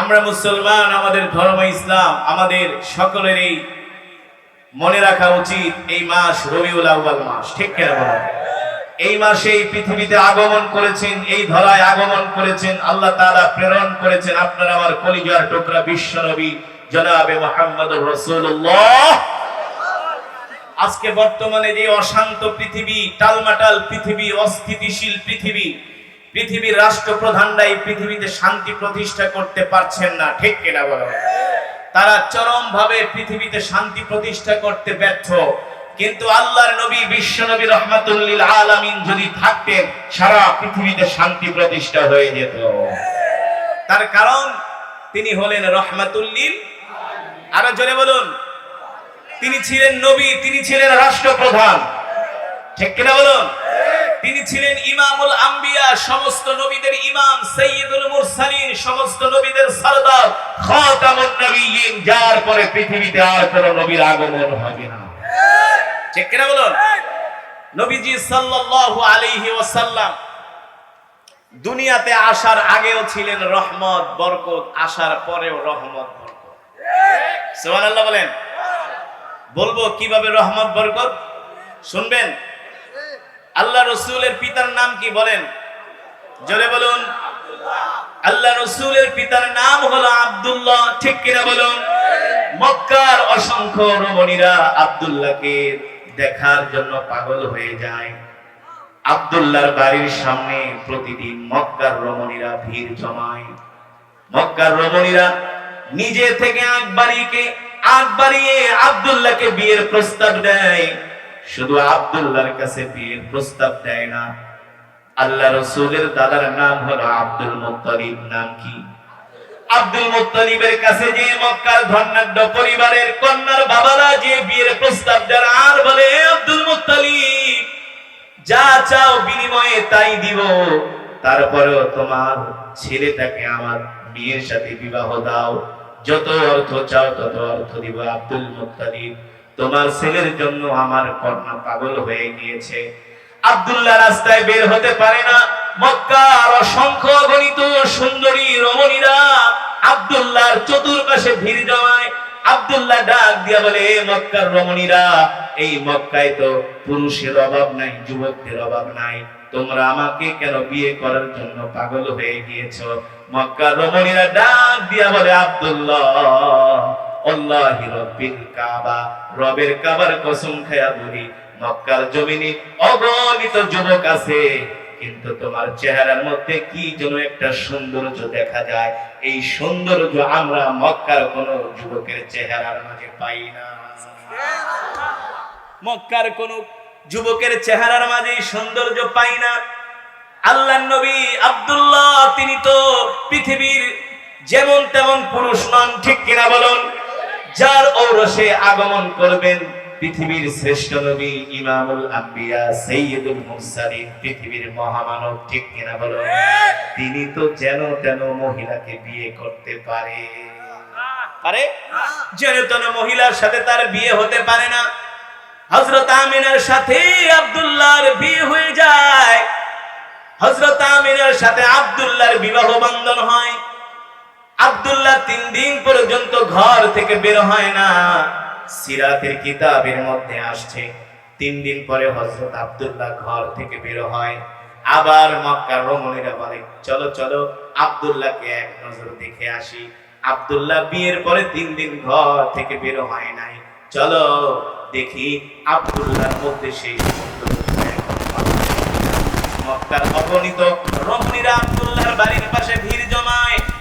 আমরা মুসলমান, আমাদের ধর্ম ইসলাম, আমাদের সকলেরই মনে রাখা উচিত এই মাস রবিউল আউয়াল মাস, ঠিক কিনা মাসে এই পৃথিবীতে আগমন করেছেন, এই ধরায় আগমন করেছেন, আল্লাহ তাআলা প্রেরণ করেছেন আপনার আমার কলিজার টুকরা বিশ্ব নবী জনাবে মোহাম্মদুর রাসূলুল্লাহ। আজকে বর্তমানে যে অশান্ত পৃথিবী, টালমাটাল পৃথিবী, অস্থিতিশীল পৃথিবী পৃথিবীর রাষ্ট্রপ্রধানরা এই পৃথিবীতে শান্তি প্রতিষ্ঠা করতে পারছেন না, ঠিক কিনা বলো? তারা চরম ভাবে পৃথিবীতে শান্তি প্রতিষ্ঠা করতে ব্যর্থ। কিন্তু আল্লাহর নবী, বিশ্ব নবী রহমাতুল্লিল আলামিন যদি থাকতেন, সারা পৃথিবীতে শান্তি প্রতিষ্ঠা হয়ে যেত। তার কারণ, তিনি হলেন রহমাতুল্লিল আরও জোরে বলুন। তিনি ছিলেন নবী, তিনি ছিলেন রাষ্ট্রপ্রধান। ঠিক কিনা বলুন? তিনি ছিলেন ইমামুল আম্বিয়া, সমস্ত নবীদের ইমাম সৈয়দুল মুরসালিন, সমস্ত নবীদের সরদার, খাতামুন যার পরে পৃথিবীতে আর কোন নবীর আগমন হবে না। ঠিক কিনা বলুন? নবীজি সাল্লাল্লাহু আলাইহি ওয়াসাল্লাম দুনিয়াতে আসার আগেও ছিলেন রহমত, বরকত, আসার পরেও রহমত, বরকত। সুবহানাল্লাহ বলেন। বলব কীভাবে রহমত, বরকত? শুনবেন? আল্লাহ রসুলের পিতার নাম কি বলেন? জোরে বলুন। আল্লাহ রসুলের পিতার নাম হলো আব্দুল্লাহ, ঠিক কিনা বলুন? মক্কার অসংখ্য রমণীরা আব্দুল্লাহকে দেখার জন্য পাগল হয়ে যায়। আব্দুল্লাহর বাড়ির সামনে প্রতিদিন মক্কার রমণীরা ভিড় জমায়। মক্কার রমণীরা নিজে থেকে আগ বাড়িয়ে আব্দুল্লাহকে বিয়ের প্রস্তাব দেয়। শুধু আব্দুল্লাহর কাছে বিয়ের প্রস্তাব দেয় না, আল্লাহ রসুলের দাদার নাম হলো আব্দুল মুত্তালিব। নাম কি? আব্দুল মুত্তালিবের কাছে যে মক্কার ধর্নাঢ্য পরিবারের কন্যার বাবারা যে বিয়ের প্রস্তাব দেন, আর বলে আব্দুল মুত্তালিব, যা চাও বিনিময়ে তাই দিব। তারপরেও তোমার ছেলেটাকে আমার বিয়ের সাথে বিবাহ দাও। যত অর্থ চাও তত অর্থ দিব আব্দুল মুত্তালিব। তোমার ছেলের জন্য আমার কন্যা পাগল হয়ে গিয়েছে। আব্দুল্লাহ রাস্তায় বের হতে পারে না। মক্কার অসংখ্য গণিত সুন্দরী রমণীরা আব্দুল্লাহর চতুর্পাশে ভিড় জমায়। আব্দুল্লাহ ডাক দিয়া বলে, "এ মক্কার রমণীরা, এই মক্কায় তো পুরুষের অভাব নাই, যুবকদের অভাব নাই। তোমরা আমাকে কেন বিয়ে করার জন্য পাগল হয়ে গিয়েছো? মক্কার রমণীরা ডাক দিয়া বলে, আব্দুল্লাহ আল্লাহি রব্বিল কাবা। রবের কাবার কসম খায়া বলি, মক্কার জমিনে অগণিত যুবক আছে, কিন্তু তোমার চেহারার মধ্যে কি যেন একটা সৌন্দর্য দেখা যায়। এই সৌন্দর্য আমরা মক্কার কোন যুবকের চেহারার মাঝে পাই না। মক্কার কোন যুবকের চেহারার মাঝে সৌন্দর্য পাই না। আল্লাহ নবী আব্দুল্লাহ, তিনি তো পৃথিবীর যেমন তেমন পুরুষ নন, ঠিক কিনা বলুন? যার ঔরসে আগমন করবেন পৃথিবীর শ্রেষ্ঠ নবী ইমামুল আম্বিয়া সৈয়দুল মুরসালিন, পৃথিবীর মহামানব, ঠিক কিনা বলুন? তিনি তো যেন তেন মহিলাকে বিয়ে করতে পারে। পারে যেন তেন মহিলার সাথে তার বিয়ে হতে পারে না। হযরত আমিনার সাথে আব্দুল্লাহর বিয়ে হয়ে যায়। হযরত আমিনার সাথে আব্দুল্লাহর বিবাহ বন্ধন হয়। আব্দুল্লাহ তিন দিন পর্যন্ত ঘর থেকে বের হয় না। সিরাতের কিতাবের মধ্যে আসছে, তিন দিন পরে হযরত আব্দুল্লাহ ঘর থেকে বের হয়। আবার মক্কার রমণীরা বলে, চলো চলো, আব্দুল্লাহকে এক নজর দেখে আসি। আব্দুল্লাহ বিয়ের পরে তিন দিন ঘর থেকে বের হয় নাই। চলো, দেখি আব্দুল্লাহর মধ্যে সেই মক্কার অগণিত রমণীরা আব্দুল্লাহর বাড়ির পাশে ভিড়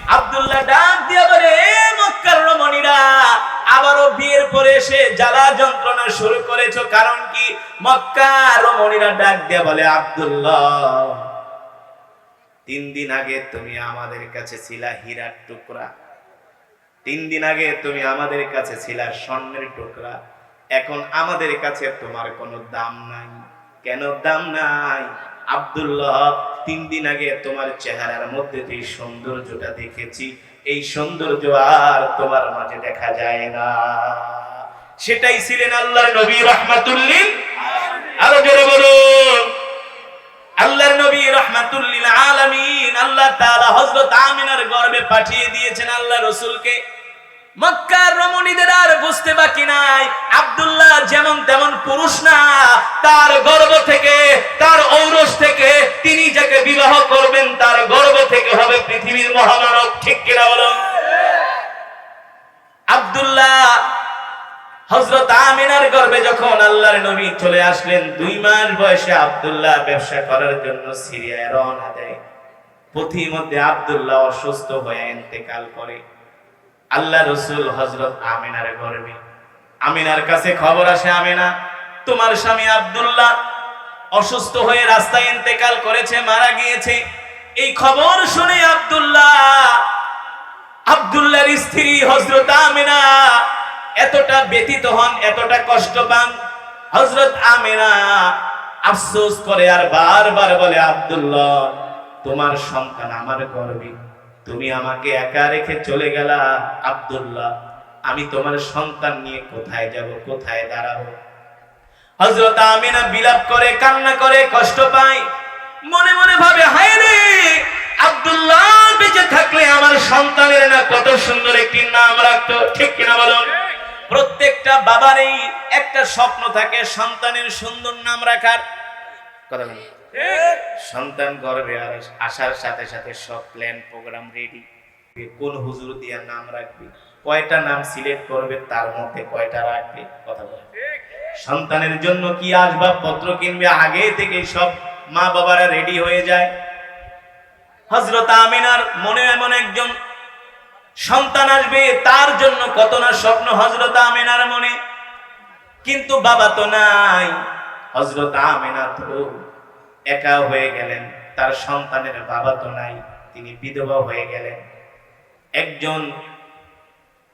আব্দুল্লাহ ডাক দিয়ে বলে, "এ মক্কার রমণীরা, আবারও বিয়ের পরে এসে জ্বালা যন্ত্রণা শুরু করেছ, কারণ কি? মক্কার রমণীরা ডাক দিয়ে বলে, আব্দুল্লাহ, তিন দিন আগে তুমি আমাদের কাছে ছিলা হীরার টুকরা। তিন দিন আগে তুমি আমাদের কাছে ছিলা স্বর্ণের টুকরা। এখন আমাদের কাছে তোমার কোনো দাম নাই। কেন দাম নাই? আব্দুল্লাহ তিন দিন আগে তোমার চেহারার মধ্যে যে সৌন্দর্যটা দেখেছি, এই সৌন্দর্য আর তোমার মাঝে দেখা যায় না। সেটাই ছিলেন আল্লাহর নবী রহমাতুল্লিল আরও জোরে বলুন। আল্লাহর নবী রহমাতুল্লিল আলামিন আল্লাহ তাআলা হযরত আমিনার গর্ভে পাঠিয়ে দিয়েছেন আল্লাহ রসুলকে। মক্কার রমণীদের আর বুঝতে বাকি নাই। আব্দুল্লাহ যেমন তেমন পুরুষ না, তার গর্ভ থেকে, তার ঔরস থেকে তিনি যাকে বিবাহ করবেন, তার গর্ব থেকে হবে পৃথিবীর মহামানব, ঠিক কিনা বলুন? আব্দুল্লাহ হজরত আমিনার গর্বে যখন আল্লাহর নবী চলে আসলেন, দুই মাস বয়সে আব্দুল্লাহ ব্যবসা করার জন্য সিরিয়ায় রওনা দেয়। পথিমধ্যে আব্দুল্লাহ অসুস্থ হয়ে ইন্তেকাল করে। আল্লাহ রসুল হজরত আমিনার গর্বে আমিনার কাছে খবর আসে, আমিনা, তোমার স্বামী আবদুল্লাহ অসুস্থ হয়ে রাস্তায় ইন্তেকাল করেছে, মারা গিয়েছে। এই খবর শুনে আব্দুল্লাহ, আব্দুল্লাহর স্ত্রী হজরত আমিনা এতটা ব্যতীত হন, এতটা কষ্ট পান। হজরত আমিনা আফসোস করে আর বারবার বলে, আব্দুল্লাহ, তোমার সন্তান আমার গর্বে। তুমি আমাকে একা রেখে চলে গেলা, আব্দুল্লাহ। আমি তোমার সন্তান নিয়ে কোথায় যাব, কোথায় দাঁড়াবো? হজরত আমিনা বিলাপ করে, কান্না করে, কষ্ট পায়। মনে মনে ভাবে, হায় রে, আব্দুল্লাহ বেঁচে থাকলে আমার সন্তানের না কত সুন্দর একটি নাম রাখতো, ঠিক কিনা বলুন? প্রত্যেকটা বাবারই একটা স্বপ্ন থাকে সন্তানের সুন্দর নাম রাখার। কথা। সন্তান গর্ভে আসার সাথে সাথে সব প্ল্যান প্রোগ্রাম রেডি কোন হুজুর দিয়া নাম রাখবে? কয়টা নাম সিলেক্ট করবে? তার মধ্যে কয়টা রাখবে? কথা বলে সন্তানের জন্য কি আসবাবপত্র কিনবে? আগে থেকে সব মা বাবারা রেডি হয়ে যায়। হজরত আমিনার মনে এমন একজন সন্তান আসবে, তার জন্য কত না স্বপ্ন হজরত আমিনার মনে। কিন্তু বাবা তো নাই। হজরত আমিনা তো একা হয়ে গেলেন। তার সন্তানের বাবা তো নাই, তিনি বিধবা হয়ে গেলেন। একজন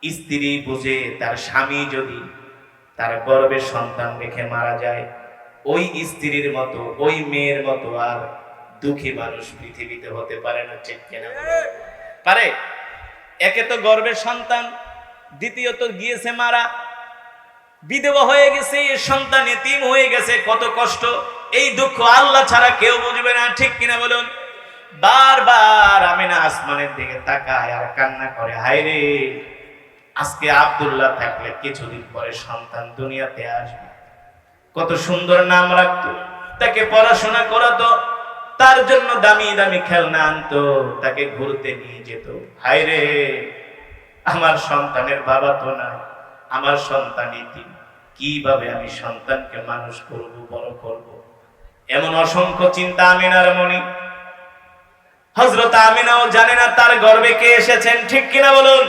স্ত্রী বুঝে তার স্বামী যদি তার গর্বের সন্তান রেখে মারা যায়, ওই স্ত্রীর মতো, ওই মেয়ের মতো আর দুঃখী মানুষ পৃথিবীতে হতে পারে না, ঠিক কিনা? পারে। একে তো গর্বের সন্তান, দ্বিতীয়ত গিয়েছে মারা। বিধবা হয়ে গেছে, সন্তান এতিম হয়ে গেছে, কত কষ্ট। এই দুঃখ আল্লাহ ছাড়া কেউ বুঝবে না, ঠিক কিনা বলুন? বারবার আমি না আসমানের দিকে তাকায় আর কান্না করে, হায় রে, আজকে আব্দুল্লাহ থাকলে কিছুদিন পরে সন্তান দুনিয়াতে আসবে। কত সুন্দর নাম রাখতো, তাকে পড়াশোনা করাতো, তার জন্য দামি দামি খেলনা আনতো, তাকে ঘুরতে নিয়ে যেত। হায় রে, আমার সন্তানের বাবা তো নাই, আমার সন্তান ইতিম কীভাবে আমি সন্তানকে মানুষ করব, বড় করব? এমন অসংখ্য চিন্তা আমিনার মনে। হজরত আমিনাও জানে না তার গর্বে কে এসেছেন, ঠিক কিনা বলুন?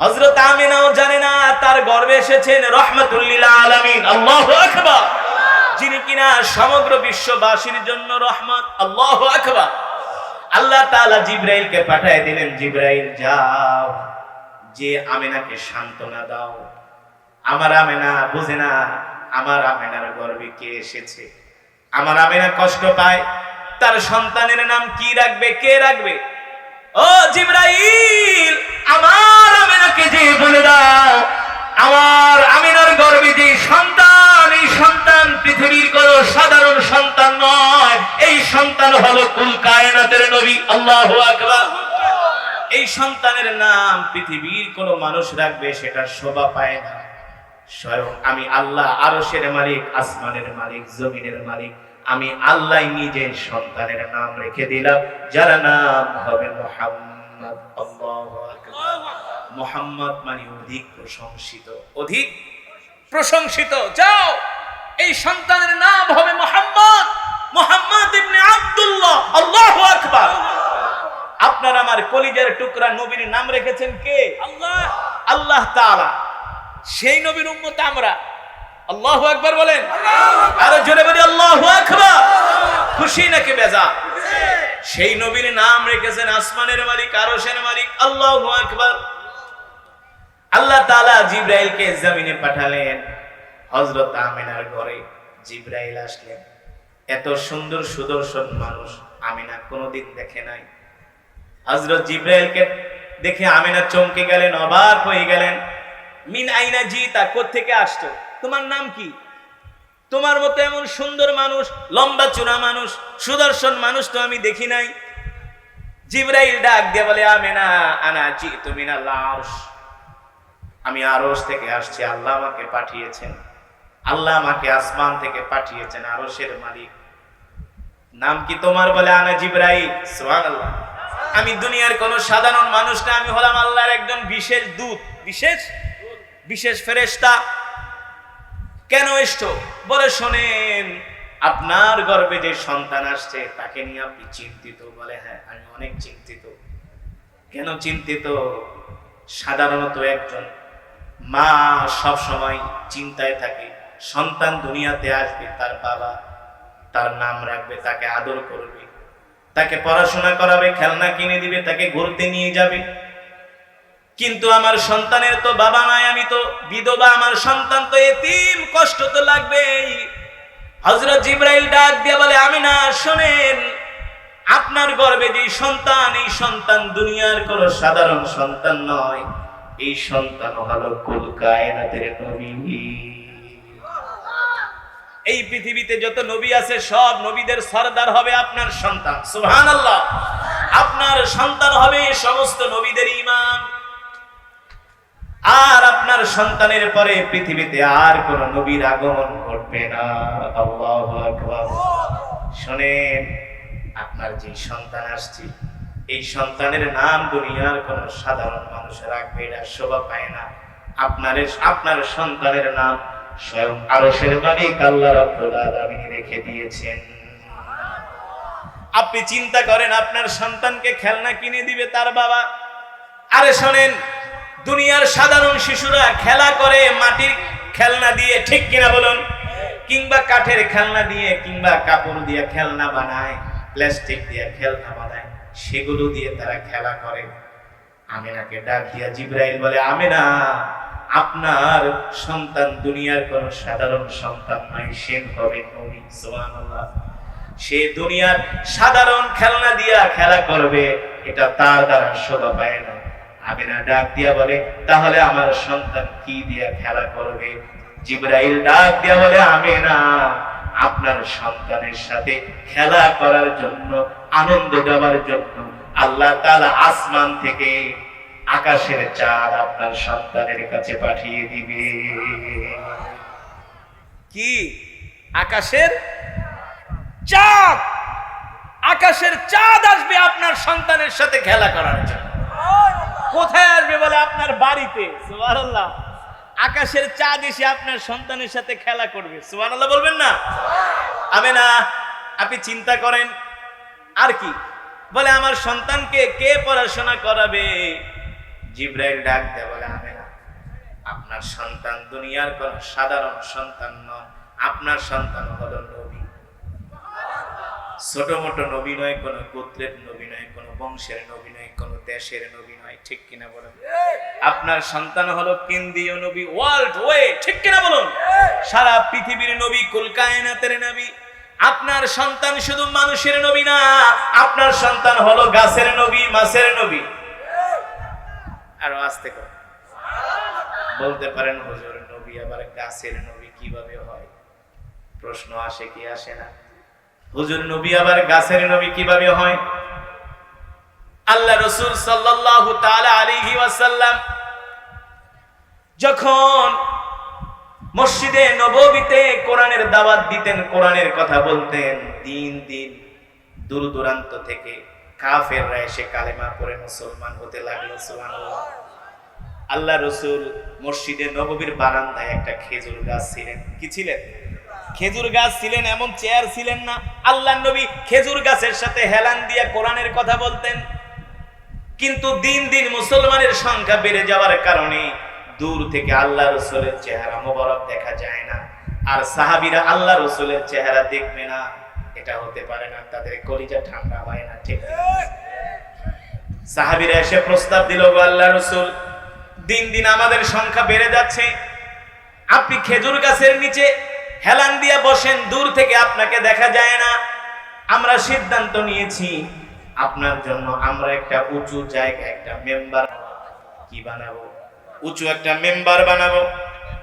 হজরত আমিনাও জানে না তার গর্বে এসেছেন রহমতুল্লিল আলামিন, আল্লাহু যিনি কিনা সমগ্র বিশ্ববাসীর জন্য রহমত, আল্লাহু আকবার। আল্লাহ তাআলা জিব্রাইলকে পাঠিয়ে দিলেন, জিব্রাইল, যাও, যে আমিনাকে সান্ত্বনা দাও। আমার আমেনা বুঝে না আমার আমেনার গর্বে কে এসেছে? আমার আমেনা কষ্ট পায়। তার সন্তানের নাম কি রাখবে? কে রাখবে? ও জিব্রাইল, আমার আমেনাকে যে বলে দাও, আমার আমিনার গর্বে যে সন্তান, এই সন্তান পৃথিবীর কোন সাধারণ সন্তান নয়। এই সন্তান হলো কুল কায়নাতের নবী, আল্লাহু আকবার। এই সন্তানের নাম পৃথিবীর কোন মানুষ রাখবে সেটা শোভা পায় না। স্বয়ং আমি আল্লাহ আরশের মালিক আসমানের মালিক জমিনের মালিক। আমি আল্লাহ নিজে সন্তানের নাম রেখে দিলাম যার নাম হবে মোহাম্মদ। মোহাম্মদ মানে অধিক প্রশংসিত অধিক প্রশংসিত। যাও এই সন্তানের নাম হবে মোহাম্মদ। মোহাম্মদ ইবনে আব্দুল্লাহ। আল্লাহু আকবার। আপনার আমার কলিজার টুকরা নবীর নাম রেখেছেন কে? আল্লাহ। আল্লাহ তাআলা। সেই নবীর উম্মত আমরা। আল্লাহু আকবার বলেন। আরও জোরে বলি, আল্লাহু আকবার। খুশি নাকি বেজা? সেই নবীর নাম রেখেছেন আসমানের মালিক, আরশের মালিক, আল্লাহু আকবার। আল্লাহ তাআলা জিব্রাইলকে জমিনে পাঠালেন। হজরত আমিনার ঘরে জিব্রাইল আসলেন। এত সুন্দর সুদর্শন মানুষ আমিনা কোনোদিন দেখে নাই। হযরত জিব্রাইলকে দেখে আমিনা চমকে গেলেন, অবাক হয়ে গেলেন। মিন আইনা জিতা থেকে আসছো? তোমার নাম কি? তোমার মতো এমন সুন্দর মানুষ, লম্বা চূড়া মানুষ, সুদর্শন মানুষ তো আমি দেখি নাই। জিব্রাইল ডাক দিয়ে বলে, আমেনা, আনা জি, তুমি না লাশ আমি আরশ থেকে আসছি, আল্লাহ আমাকে পাঠিয়েছেন। আল্লাহ আমাকে আসমান থেকে পাঠিয়েছেন, আরশের মালিক। নাম কি তোমার? বলে, আনা জিব্রাইল। সুবহানাল্লাহ। আমি দুনিয়ার কোন সাধারণ মানুষ না, আমি হলাম আল্লাহর একজন বিশেষ দূত। বিশেষ? বিশেষ ফেরেশতা কেন এসছো? বলে শোনেন, আপনার গর্বে যে সন্তান আসছে, তাকে নিয়ে আপনি চিন্তিত। বলে হ্যাঁ আমি অনেক চিন্তিত। কেন চিন্তিত? সাধারণত একজন মা সব সময় চিন্তায় থাকে, সন্তান দুনিয়াতে আসবে, তার বাবা তার নাম রাখবে, তাকে আদর করবে, তাকে পড়াশোনা করাবে, খেলনা কিনে দিবে, তাকে ঘুরতে নিয়ে যাবে। কিন্তু আমার সন্তানের তো বাবা নাই, আমি তো বিধবা, আমার সন্তান তো এতিম, কষ্ট তো লাগবেই। হজরত জিব্রাইল ডাক দিয়ে বলে আমি না শোনেন, আপনার গর্বে যে সন্তান, এই সন্তান দুনিয়ার কোন সাধারণ সন্তান নয়। এই সন্তান হলো কুল কায়নাতের নবী। এই পৃথিবীতে যত নবী আছে, সব নবীদের সর্দার হবে আপনার সন্তান। সুবহানাল্লাহ। আপনার সন্তান হবে সমস্ত নবীদের ইমাম। আর আপনার সন্তানের পরে পৃথিবীতে আর কোন নবীর আগমন ঘটবে না। শোনেন, আপনার যে সন্তান আসছে, এই সন্তানের নাম দুনিয়ার কোন সাধারণ মানুষ রাখবে এটা শোভা পায় না। আপনার আপনার সন্তানের নাম স্বয়ং আরশের মালিক আল্লাহ রাব্বুল আলামিন রেখে দিয়েছেন। আপনি চিন্তা করেন, আপনার সন্তানকে খেলনা কিনে দিবে তার বাবা? আরে শোনেন দুনিয়ার সাধারণ শিশুরা খেলা করে মাটির খেলনা দিয়ে, ঠিক কিনা বলুন? কিংবা কাঠের খেলনা দিয়ে, কিংবা কাপড় দিয়ে খেলনা বানায়, প্লাস্টিক দিয়ে খেলনা বানায়, সেগুলো দিয়ে তারা খেলা করে। আমিনাকে ডাক দিয়া জিব্রাইল বলে, আমিনা, আপনার সন্তান দুনিয়ার কোন সাধারণ সন্তান নয় সে হবে সুবহানাল্লাহ। সে দুনিয়ার সাধারণ খেলনা দিয়া খেলা করবে, এটা তার দ্বারা শোভা পায় না। আমিনা ডাক দিয়া বলে তাহলে আমার সন্তান কি দিয়া খেলা করবে? জিব্রাইল ডাক দিয়া বলে আমিনা আপনার সন্তানের সাথে খেলা করার জন্য আনন্দ দেওয়ার জন্য আল্লাহ তাআলা আসমান থেকে আকাশের চাঁদ আপনার সন্তানের কাছে পাঠিয়ে দিবে। কি? আকাশের চাঁদ? আকাশের চাঁদ আসবে আপনার সন্তানের সাথে খেলা করার জন্য। কোথায় আসবে বলে আপনার বাড়িতে? সুবহানাল্লাহ। আকাশের চাঁদ এসে আপনার সন্তানের সাথে খেলা করবে। সুবহানাল্লাহ বলবেন না? আমি না আপনি চিন্তা করেন আর কি? বলে আমার সন্তানকে কে পড়াশোনা করাবে? জিব্রাইল ডাক দেয় বলে আমি না আপনার সন্তান দুনিয়ার কোন সাধারণ সন্তান নয়। আপনার সন্তান হলো ছোট মোটো নবী নয়, কোনো গোত্রের নবী নয়, কোনো বংশের নবী নয়, কোনো দেশের নবী নয়, ঠিক কিনা বলুন? আপনার সন্তান হলো কেন্দ্রীয় নবী ওয়ার্ল্ড ওয়ে ঠিক কিনা বলুন? সারা পৃথিবীর নবী কুলকায়নাতের নবী। আপনার সন্তান শুধু মানুষের নবী না, আপনার সন্তান হলো গাছের নবী, মাছের নবী। আরও আসতে কর। বলতে পারেন, হুজুর, নবী আবার গাছের নবী কীভাবে হয়? প্রশ্ন আসে কি আসে না? হুজুর নবী আবার গাছের নবী কীভাবে হয়? আল্লাহ রসুল সাল্লাল্লাহু তাআলা আলাইহি ওয়াসাল্লাম যখন মসজিদে নববীতে কোরআনের দাওয়াত দিতেন, কোরআনের কথা বলতেন, দিন দিন দূর দূরান্ত থেকে কাফেররা এসে কালেমা করে মুসলমান হতে লাগল, সুবহানাল্লাহ। আল্লাহ রসুল মসজিদে নববীর বারান্দায় একটা খেজুর গাছ ছিলেন। কি ছিলেন? খেজুর গাছ ছিলেন এমন চেয়ার ছিলেন না। আল্লাহ নবী খেজুর গাছের সাথে হেলান দিয়া কোরআনের কথা বলতেন। কিন্তু দিন দিন মুসলমানের সংখ্যা বেড়ে যাওয়ার কারণে দূর থেকে আল্লাহ রসুলের চেহারা মোবারক দেখা যায় না। আর সাহাবিরা আল্লাহ রসুলের চেহারা দেখবে না। এটা হতে পারে না, তাদের কলিজা ঠান্ডা হয় না, ঠিক সাহাবিরা এসে প্রস্তাব দিল, গো আল্লাহ রসুল, দিন দিন আমাদের সংখ্যা বেড়ে যাচ্ছে। আপনি খেজুর গাছের নিচে হেলান দিয়ে বসেন, দূর থেকে আপনাকে দেখা যায় না। আমরা সিদ্ধান্ত নিয়েছি, আপনার জন্য আমরা একটা উঁচু জায়গা, একটা মেম্বার কি বানাবো? উঁচু একটা মেম্বার বানাবো।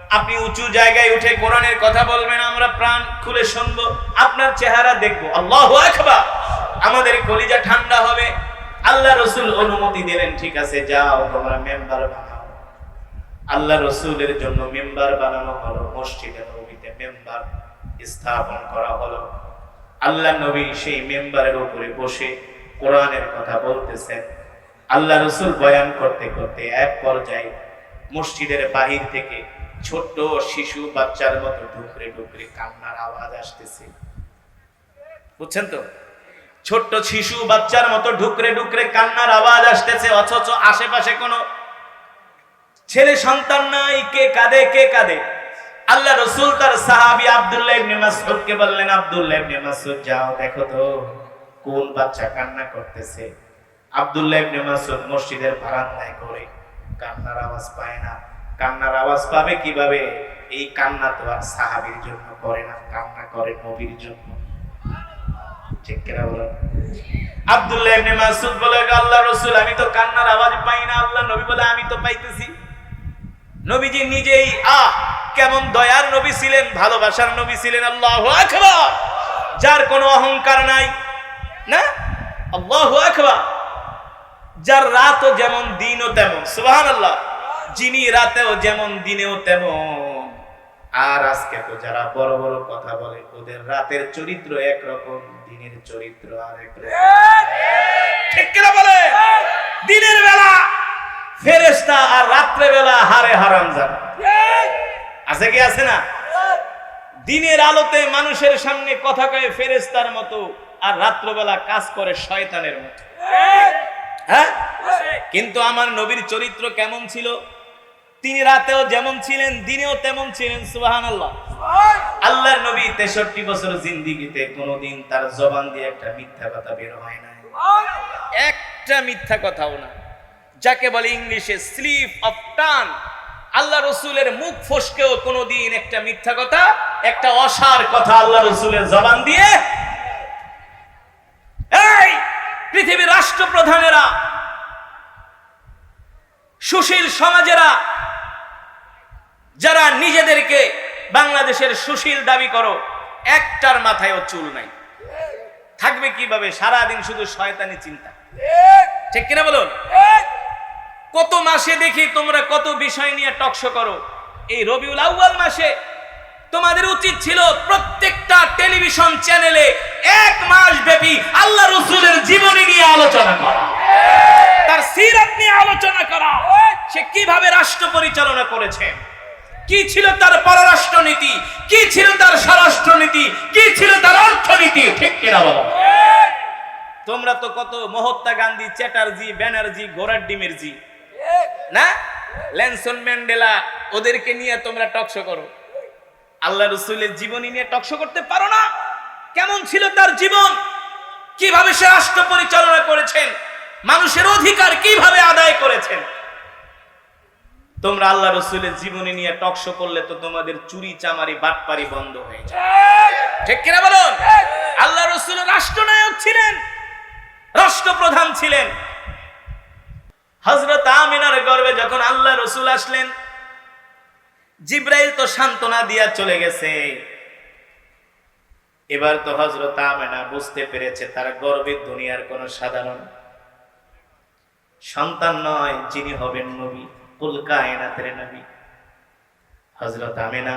আপনি উঁচু জায়গায় উঠে কোরআনের কথা বলবেন, আমরা প্রাণ খুলে শুনব, আপনার চেহারা দেখব। আল্লাহ আকবার! আমাদের কলিজা ঠান্ডা হবে। আল্লাহ রসুল অনুমতি দিলেন, ঠিক আছে, যাও, তোমরা মেম্বার বানাও। আল্লাহ রসুলের জন্য মেম্বার বানানো হলো মসজিদে নবীতে মেম্বার স্থাপন করা হলো। আল্লাহ নবী সেই মেম্বারের উপরে বসে কোরআনের কথা বলতেছেন। আল্লাহ রসুল বয়ান করতে করতে এক পর্যায়ে মসজিদের বাহির থেকে ছোট্ট শিশু বাচ্চার মতো ডুকরে ডুকরে কান্নার আওয়াজ আসতেছে। বুঝছেন তো? ছোট্ট শিশু বাচ্চার মতো ঢুকরে ঢুকরে কান্নার আওয়াজ আসতেছে, অথচ আশেপাশে কোনো ছেলে সন্তান নাই, কে কাঁদে কে কাঁদে? আল্লাহ রসুল তার সাহাবি আব্দুল্লাহ ইবনে বললেন, আব্দুল্লাহ ইবনে যাও, দেখো তো কোন বাচ্চা কান্না করতেছে। আব্দুল্লাহ ইবনে মসজিদের বারান্দায় করে কান্নার আওয়াজ পায় না। কান্নার আওয়াজ পাবে কীভাবে? এই কান্না তো আর সাহাবীর জন্য করে না, কান্না করে নবীর জন্য। আব্দুল্লাহ ইবনে বলে, আল্লাহ রাসূল, আমি তো কান্নার আওয়াজ পাই না। আল্লাহ নবী বলে, আমি তো পাইতেছি। নবীজি নিজেই আহ কেমন দয়ার নবী ছিলেন ভালোবাসার নবী ছিলেন আল্লাহু আকবার। যার কোনো অহংকার নাই না? আল্লাহু আকবার। যার রাতও যেমন দিনও তেমন সুবহানাল্লাহ। যিনি রাতেও যেমন দিনেও তেমন। আর আজকে তো যারা বড় বড় কথা বলে ওদের রাতের চরিত্র একরকম দিনের চরিত্র আর একরকম ঠিক কিনা বলে দিনের বেলা ফেরেশতা আর রাত্রে বেলা হারে হারাম জানা আছে কি আছে না? দিনের আলোতে মানুষের সামনে কথা কয়ে ফেরেশতার মতো আর রাত্রবেলা কাজ করে শয়তানের মতো। হ্যাঁ? কিন্তু আমার নবীর চরিত্র কেমন ছিল? তিনি রাতেও যেমন ছিলেন দিনেও তেমন ছিলেন সুবাহান আল্লাহ আল্লাহর নবী তেষট্টি বছর জিন্দিগিতে কোনোদিন তার জবান দিয়ে একটা মিথ্যা কথা বের হয় না একটা মিথ্যা কথাও না যাকে বলে ইংলিশে স্লিপ অফ টান, আল্লাহ রসুলের মুখ ফসকেও কোনোদিন একটা মিথ্যা কথা, একটা অসার কথা আল্লাহ রসুলের জবান দিয়ে, এই পৃথিবীর রাষ্ট্রপ্রধানেরা, সুশীল সমাজেরা, যারা নিজেদেরকে বাংলাদেশের সুশীল দাবি করো, একটার মাথায়ও চুল নাই। থাকবে কীভাবে? সারাদিন শুধু শয়তানি চিন্তা। ঠিক কিনা বলুন? কত মাসে দেখি তোমরা কত বিষয় নিয়ে টকশো করো? এই রবিউল আউয়াল মাসে তোমাদের উচিত ছিল প্রত্যেকটা টেলিভিশন চ্যানেলে এক মাস ব্যাপী আল্লাহ রসুলের জীবনী নিয়ে আলোচনা করা। তার সিরাত নিয়ে আলোচনা করা। সে কীভাবে রাষ্ট্র পরিচালনা করেছেন কি ছিল তার পররাষ্ট্র নীতি কি ছিল তার স্বরাষ্ট্র নীতি কি ছিল তার অর্থনীতি? ঠিক কিনা বলো? তোমরা তো কত মহাত্মা গান্ধী, চ্যাটার্জি, ব্যানার্জি ঘোড়ার ডিমের জি। না? ল্যানসন ম্যান্ডেলা ওদেরকে নিয়ে তোমরা টকশো করো। আল্লাহ রসুলের জীবনী নিয়ে টকশো করতে পারো না? কেমন ছিল তার জীবন? কীভাবে সে রাষ্ট্র পরিচালনা করেছেন? মানুষের অধিকার কীভাবে আদায় করেছেন? তোমরা আল্লাহ রসুলের জীবনী নিয়ে টকশো করলে তো তোমাদের চুরি চামারি বাটপারি বন্ধ হয়ে যায়। ঠিক কিনা বলুন? আল্লাহ রসুল রাষ্ট্রনায়ক ছিলেন রাষ্ট্রপ্রধান ছিলেন। হজরত আমিনার গর্বে যখন আল্লাহ রসুল আসলেন, জিব্রাইল তো সান্ত্বনা দিয়া চলে গেছে। এবার তো হজরত আমেনা বুঝতে পেরেছে তার গর্বের দুনিয়ার কোন সাধারণ সন্তান নয়, যিনি হবেন নবী কুলকা এনাতের নবী। হজরত আমেনা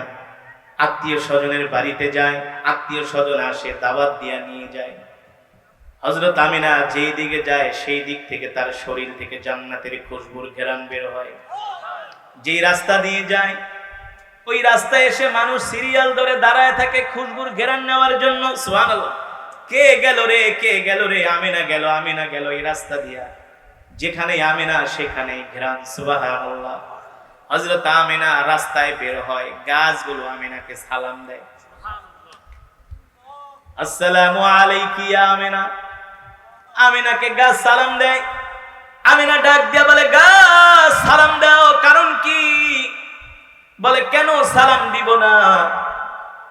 আত্মীয় স্বজনের বাড়িতে যায়, আত্মীয় স্বজন আসে, দাওয়াত দিয়া নিয়ে যায়। হজরত আমিনা যেই দিকে যায়, সেই দিক থেকে তার শরীর থেকে জান্নাতের খুশবুর ঘেরান বের হয়। যেই রাস্তা দিয়ে যায়, ওই রাস্তায় এসে মানুষ সিরিয়াল ধরে দাঁড়ায় থাকে খুশবুর ঘেরান নেওয়ার জন্য। কে গেল রে, কে গেল রে? আমিনা গেল আমিনা গেল এই রাস্তা দিয়া। যেখানে আমিনা সেখানে ঘেরান। সুবহানাল্লাহ। হযরত আমিনা রাস্তায় বের হয়, গাছগুলো আমিনাকে সালাম দেয়। আসসালামু আলাইকি আমিনা। আমিনাকে গাছ সালাম দেয়। আমিনা ডাক দিয়া বলে গাছ সালাম দাও, কারণ কি? বলে, কেন সালাম দিব না?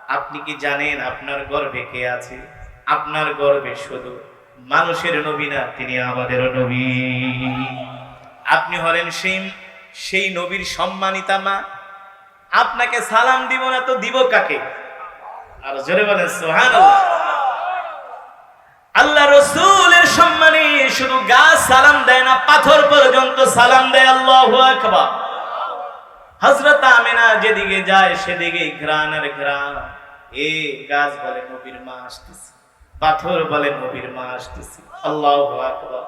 আপনি কি জানেন আপনার গর্ভে কে আছে? আপনার গর্ভে শুধু মানুষের নবী না, তিনি আমাদের নবী। আপনি হলেন সেই সেই নবীর সম্মানিতা মা। আপনাকে সালাম দিব না তো দিব কাকে? আর জোরে বলেন, সুবহানাল্লাহ। আল্লাহ রসুলের সালাম দেয়, আল্লাহ আকবার। হজরত আমেনা যেদিকে যায় সেদিকে ঘ্রাণ আর ঘ্রাণ। এ গাছ বলে নবীর মা আসতেছে, পাথর বলে নবীর মা আসতেছে। আল্লাহ আকবার।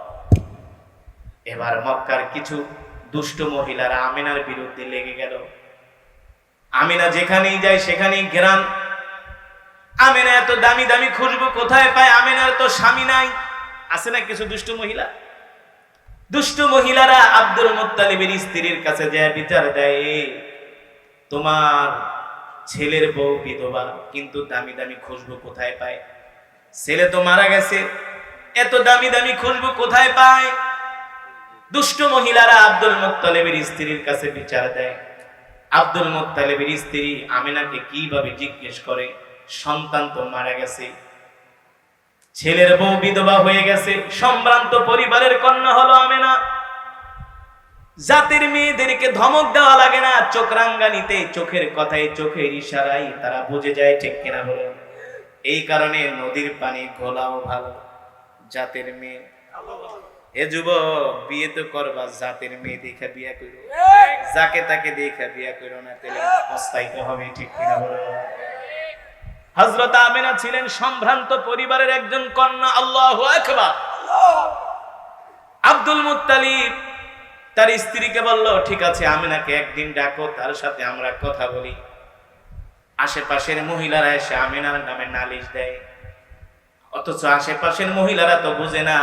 এবার মক্কার কিছু দুষ্ট মহিলারা আমিনার বিরুদ্ধে লেগে গেল। আমিনা যেখানেই যায়, সেখানেই ঘেরান আমিনা এত দামি দামি খুশবু কোথায় পায়? আমিনার তো স্বামী নাই। আছে না কিছু দুষ্ট মহিলা? দুষ্ট মহিলারা আব্দুল মুত্তালিবের স্ত্রীর কাছে যায় বিচার দেয় "এ, তোমার ছেলের বউ বিধবা কিন্তু দামি দামি খুশবু কোথায় পায়? ছেলে তো মারা গেছে এত দামি দামি খুশবু কোথায় পায়? দুষ্ট মহিলারা আব্দুল মুত্তালিবের স্ত্রীর কাছে বিচার দেয় আব্দুল মুত্তালিবের স্ত্রী আমিনাকে কীভাবে জিজ্ঞেস করে? সন্তান তো মারা গেছে ছেলের বউ বিধবা হয়ে গেছে সম্ভ্রান্ত পরিবারের কন্যা হলো আমেনা। জাতির মেয়েদেরকে ধমক দেওয়া লাগে না চোখ রাঙ্গানিতে চোখের কথায় চোখের ইশারাই তারা বুঝে যায় ঠিক কিনা বলে। এই কারণে নদীর পানি ঘোলাও ভালো জাতের মেয়ে। এ যুব বিয়ে তো করবা জাতের মেয়ে দেখে বিয়ে করো যাকে তাকে দেখে বিয়ে করো না তাহলে পস্তাইতে হবে ঠিক কিনা বলো। হজরত আমেনা ছিলেন সম্ভ্রান্ত পরিবারের একজন কন্যা, আল্লাহ আব্দুল মুত্তালিব তার স্ত্রীকে বলল, ঠিক আছে, আমিনাকে একদিন ডাকো, তার সাথে আমরা কথা বলি। আশেপাশের মহিলারা এসে আমিনার নামে নালিশ দেয়। অথচ আশেপাশের মহিলারা তো বুঝে না,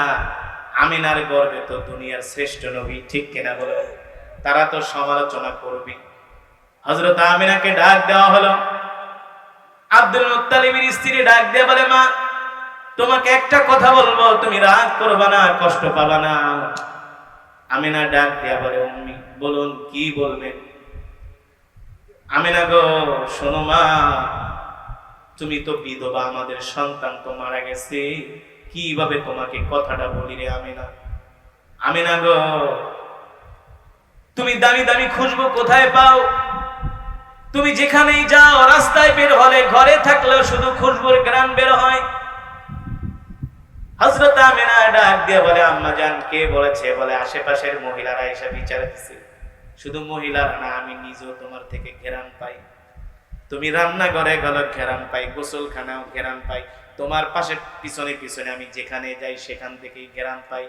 আমিনার গর্বে তো দুনিয়ার শ্রেষ্ঠ নবী, ঠিক কিনা বলো? তারা তো সমালোচনা করবে। হজরত আমিনাকে ডাক দেওয়া হলো। আব্দুল মুত্তালিবের স্ত্রী ডাক দিয়ে বলে, মা, তোমাকে একটা কথা বলব, তুমি রাগ করবা না, কষ্ট পাবা না। আমিনা ডাক দিয়া বলে, উম্মি, বলুন, কি বলবেন আমিনা গো, শোনো মা, তুমি তো বিধবা, আমাদের সন্তান তো মারা গেছে। কীভাবে তোমাকে কথাটা বলি রে আমিনা? আমিনা গো, তুমি দামি দামি খুশবু কোথায় পাও? তুমি যেখানেই যাও, রাস্তায় বের হলে, ঘরে থাকলেও শুধু খুশবুর গ্রাম বের হয়। হজরত আমিনা ডাক দিয়ে বলে, আম্মা জান, কে বলেছে? বলে, আশেপাশের মহিলারা এসে বিচার দিছে। শুধু মহিলারা না, আমি নিজেও তোমার থেকে ঘেরান পাই। তুমি রান্না ঘরে গেল ঘেরান পাই, গোসলখানাও ঘেরান পাই। তোমার পাশে, পিছনে পিছনে আমি যেখানে যাই, সেখান থেকেই ঘেরান পাই।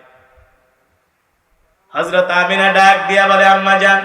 হজরত আমিনা ডাক দিয়া বলে, আম্মা জান